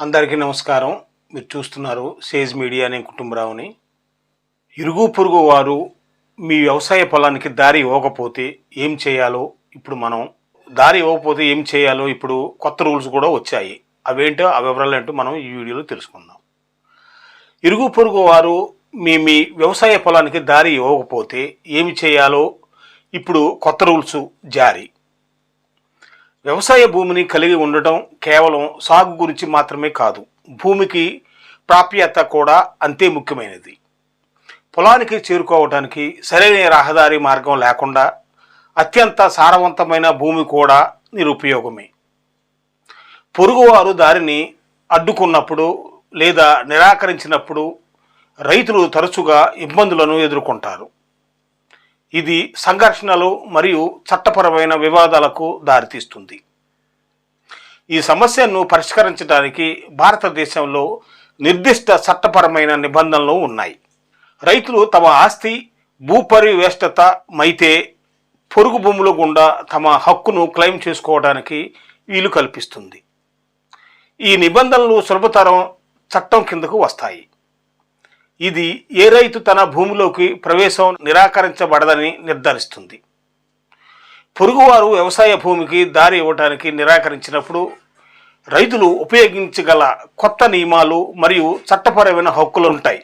అందరికీ నమస్కారం. మీరు చూస్తున్నారు సేజ్ మీడియా అనే కుటుంబరావుని. ఇరుగు పొరుగు వారు మీ వ్యవసాయ పొలానికి దారి ఇవ్వకపోతే ఏం చేయాలో ఇప్పుడు మనం దారి ఇవ్వకపోతే ఏం చేయాలో ఇప్పుడు కొత్త రూల్స్ కూడా వచ్చాయి. అవేంటో ఆ వివరాలు ఏంటో మనం ఈ వీడియోలో తెలుసుకుందాం. ఇరుగు పొరుగు వారు మీ మీ వ్యవసాయ పొలానికి దారి ఇవ్వకపోతే ఏమి చేయాలో ఇప్పుడు కొత్త రూల్స్ జారీ. వ్యవసాయ భూమిని కలిగి ఉండటం కేవలం సాగు గురించి మాత్రమే కాదు భూమికి ప్రాప్యత కూడా అంతే ముఖ్యమైనది. పొలానికి చేరుకోవడానికి సరైన రహదారి మార్గం లేకుండా అత్యంత సారవంతమైన భూమి కూడా నిరుపయోగమే. పొరుగువారు దారిని అడ్డుకున్నప్పుడు లేదా నిరాకరించినప్పుడు రైతులు తరచుగా ఇబ్బందులను ఎదుర్కొంటారు. ఇది సంఘర్షణలు మరియు చట్టపరమైన వివాదాలకు దారితీస్తుంది. ఈ సమస్యను పరిష్కరించడానికి భారతదేశంలో నిర్దిష్ట చట్టపరమైన నిబంధనలు ఉన్నాయి. రైతులు తమ ఆస్తి భూపరివేష్టత మైతే పొరుగు భూముల గుండా తమ హక్కును క్లెయిమ్ చేసుకోవడానికి వీలు కల్పిస్తుంది. ఈ నిబంధనలు సులభతరం చట్టం కిందకు వస్తాయి. ఇది ఏ రైతు తన భూమిలోకి ప్రవేశం నిరాకరించబడదని నిర్ధారిస్తుంది. పొరుగువారు వ్యవసాయ భూమికి దారి ఇవ్వడానికి నిరాకరించినప్పుడు రైతులు ఉపయోగించగల కొత్త నియమాలు మరియు చట్టపరమైన హక్కులు ఉంటాయి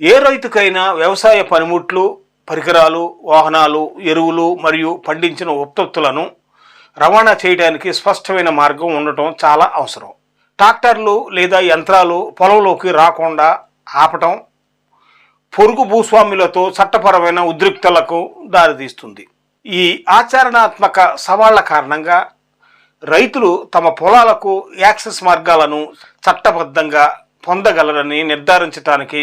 ఏ రైతుకైనా వ్యవసాయ పనిముట్లు పరికరాలు వాహనాలు ఎరువులు మరియు పండించిన ఉత్పత్తులను రవాణా చేయడానికి స్పష్టమైన మార్గం ఉండటం చాలా అవసరం. ట్రాక్టర్లు లేదా యంత్రాలు పొలంలోకి రాకుండా ఆపటం పొరుగు భూస్వాములతో చట్టపరమైన ఉద్రిక్తలకు దారితీస్తుంది. ఈ ఆచరణాత్మక సవాళ్ళ కారణంగా రైతులు తమ పొలాలకు యాక్సెస్ మార్గాలను చట్టబద్ధంగా పొందగలరని నిర్ధారించడానికి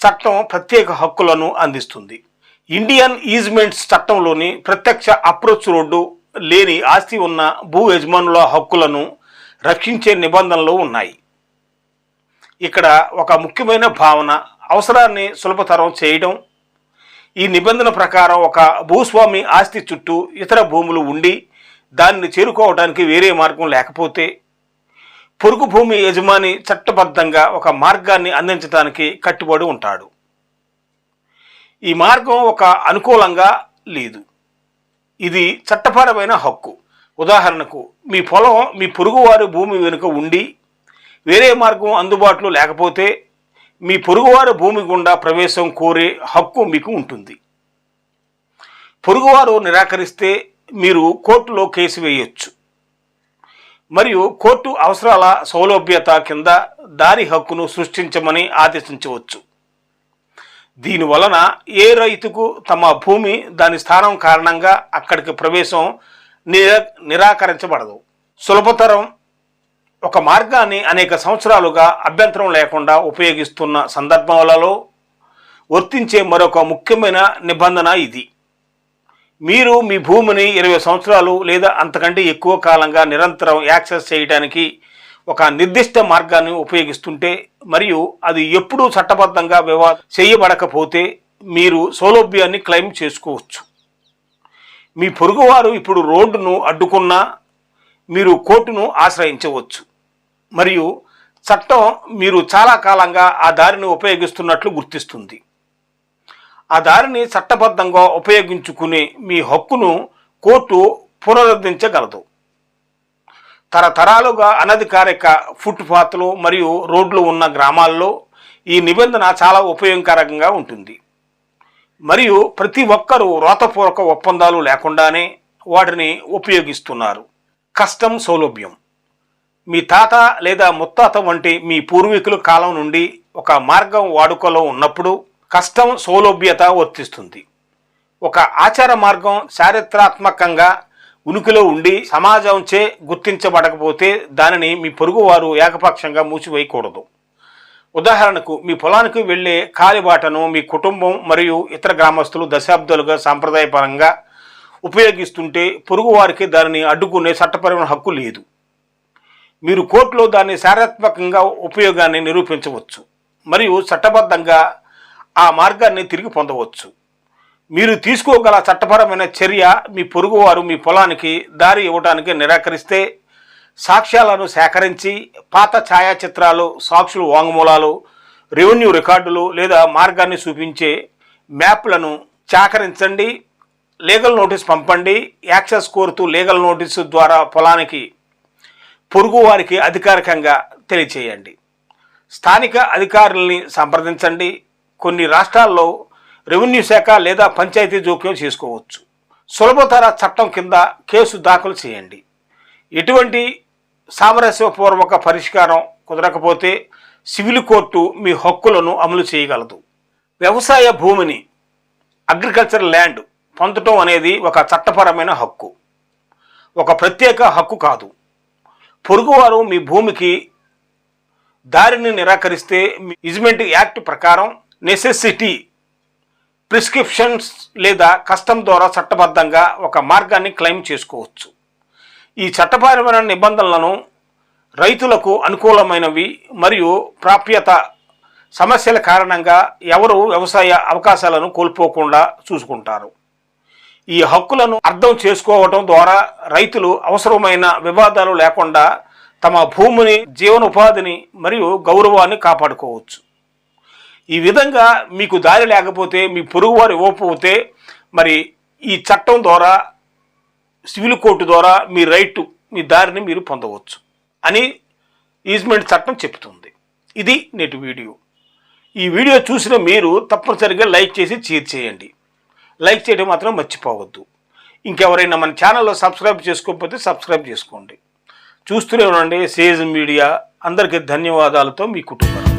చట్టం ప్రత్యేక హక్కులను అందిస్తుంది. ఇండియన్ ఈజ్మెంట్స్ చట్టంలోని ప్రత్యక్ష అప్రోచ్ రోడ్డు లేని ఆస్తి ఉన్న భూ యజమానుల హక్కులను రక్షించే నిబంధనలు ఉన్నాయి. ఇక్కడ ఒక ముఖ్యమైన భావన అవసరాన్ని సులభతరం చేయడం ఈ నిబంధన ప్రకారం ఒక భూస్వామి ఆస్తి చుట్టూ ఇతర భూములు ఉండి దానిని చేరుకోవడానికి వేరే మార్గం లేకపోతే పొరుగు భూమి యజమాని చట్టబద్ధంగా ఒక మార్గాన్ని అందించడానికి కట్టుబడి ఉంటాడు. ఈ మార్గం ఒక అనుకూలంగా లేదు. ఇది చట్టపరమైన హక్కు. ఉదాహరణకు మీ పొలం మీ పొరుగువారి భూమి వెనుక ఉండి వేరే మార్గం అందుబాటులో లేకపోతే మీ పొరుగువారి భూమి గుండా ప్రవేశం కోరే హక్కు మీకు ఉంటుంది. పొరుగువారు నిరాకరిస్తే మీరు కోర్టులో కేసు వేయొచ్చు. మరియు కోర్టు అవసరాల సౌలభ్యత కింద దారి హక్కును సృష్టించమని ఆదేశించవచ్చు. దీని వలన ఏ రైతుకు తమ భూమి దాని స్థానం కారణంగా అక్కడికి ప్రవేశం నిరా నిరాకరించబడదు. సులభతరం ఒక మార్గాన్ని అనేక సంవత్సరాలుగా అభ్యంతరం లేకుండా ఉపయోగిస్తున్న సందర్భాలలో వర్తించే మరొక ముఖ్యమైన నిబంధన ఇది. మీరు మీ భూమిని ఇరవై సంవత్సరాలు లేదా అంతకంటే ఎక్కువ కాలంగా నిరంతరం యాక్సెస్ చేయడానికి ఒక నిర్దిష్ట మార్గాన్ని ఉపయోగిస్తుంటే మరియు అది ఎప్పుడూ చట్టబద్ధంగా వివా చేయబడకపోతే మీరు సౌలభ్యాన్ని క్లెయిమ్ చేసుకోవచ్చు. మీ పొరుగువారు ఇప్పుడు రోడ్డును అడ్డుకున్నా మీరు కోర్టును ఆశ్రయించవచ్చు. మరియు చట్టం మీరు చాలా కాలంగా ఆ దారిని ఉపయోగిస్తున్నట్లు గుర్తిస్తుంది. ఆ దారిని చట్టబద్ధంగా ఉపయోగించుకునే మీ హక్కును కోర్టు పునరుద్ధరించగలదు. తరతరాలుగా అనధికారిక ఫుట్పాత్లు మరియు రోడ్లు ఉన్న గ్రామాల్లో ఈ నిబంధన చాలా ఉపయోగకరంగా ఉంటుంది. మరియు ప్రతి ఒక్కరూ వ్రాతపూర్వక ఒప్పందాలు లేకుండానే వాటిని ఉపయోగిస్తున్నారు. కష్టం సౌలభ్యం. మీ తాత లేదా ముత్తాత వంటి మీ పూర్వీకుల కాలం నుండి ఒక మార్గం వాడుకలో ఉన్నప్పుడు కష్టం సౌలభ్యత వర్తిస్తుంది. ఒక ఆచార మార్గం చారిత్రాత్మకంగా ఉనికిలో ఉండి సమాజంచే గుర్తించబడకపోతే దానిని మీ పొరుగువారు ఏకపక్షంగా మూసివేయకూడదు. ఉదాహరణకు మీ పొలానికి వెళ్ళే కాలిబాటను మీ కుటుంబం మరియు ఇతర గ్రామస్తులు దశాబ్దాలుగా సాంప్రదాయపరంగా ఉపయోగిస్తుంటే పొరుగువారికి దానిని అడ్డుకునే చట్టపరమైన హక్కు లేదు. మీరు కోర్టులో దాన్ని చారిత్రాత్మకంగా ఉపయోగాన్ని నిరూపించవచ్చు మరియు చట్టబద్ధంగా ఆ మార్గాన్ని తిరిగి పొందవచ్చు. మీరు తీసుకోగల చట్టపరమైన చర్య మీ పొరుగువారు మీ పొలానికి దారి ఇవ్వడానికి నిరాకరిస్తే సాక్ష్యాలను సేకరించి పాత ఛాయాచిత్రాలు సాక్షులు వాంగ్మూలాలు రెవెన్యూ రికార్డులు లేదా మార్గాన్ని చూపించే మ్యాప్లను సేకరించండి లీగల్ నోటీస్ పంపండి యాక్సెస్ కోరుతూ లీగల్ నోటీసు ద్వారా పొలానికి పొరుగు వారికి అధికారికంగా తెలియచేయండి. స్థానిక అధికారుల్ని సంప్రదించండి. కొన్ని రాష్ట్రాల్లో రెవెన్యూ శాఖ లేదా పంచాయతీ జోక్యం చేసుకోవచ్చు. సులభతర చట్టం కింద కేసు దాఖలు చేయండి. ఎటువంటి సామరస్యపూర్వక పరిష్కారం కుదరకపోతే సివిల్ కోర్టు మీ హక్కులను అమలు చేయగలదు. వ్యవసాయ భూమిని అగ్రికల్చర్ ల్యాండ్ పొందటం అనేది ఒక చట్టపరమైన హక్కు. ఒక ప్రత్యేక హక్కు కాదు. పొరుగువారు మీ భూమికి దారిని నిరాకరిస్తే మీ ఇజ్మెంట్ యాక్ట్ ప్రకారం నెసెసిటీ ప్రిస్క్రిప్షన్స్ లేదా కస్టమ్ ద్వారా చట్టబద్ధంగా ఒక మార్గాన్ని క్లెయిమ్ చేసుకోవచ్చు. ఈ చట్టపరమైన నిబంధనలను రైతులకు అనుకూలమైనవి మరియు ప్రాప్యత సమస్యల కారణంగా ఎవరు వ్యవసాయ అవకాశాలను కోల్పోకుండా చూసుకుంటారు. ఈ హక్కులను అర్థం చేసుకోవటం ద్వారా రైతులు అవసరమైన వివాదాలు లేకుండా తమ భూమిని జీవనోపాధిని మరియు గౌరవాన్ని కాపాడుకోవచ్చు. ఈ విధంగా మీకు దారి లేకపోతే మీ పొరుగువారు ఇవ్వకపోతే మరి ఈ చట్టం ద్వారా సివిల్ కోర్టు ద్వారా మీ రైట్ మీ దారిని మీరు పొందవచ్చు అని ఈజ్మెంట్ చట్టం చెప్తుంది ఇది నేటి వీడియో. ఈ వీడియో చూసిన మీరు తప్పనిసరిగా లైక్ చేసి షేర్ చేయండి. లైక్ చేయడం మాత్రం మర్చిపోవద్దు. ఇంకెవరైనా మన ఛానల్లో సబ్స్క్రైబ్ చేసుకోకపోతే సబ్స్క్రైబ్ చేసుకోండి. చూస్తూనే ఉండండి సేజ్ మీడియా. అందరికీ ధన్యవాదాలతో మీ కుటుంబం.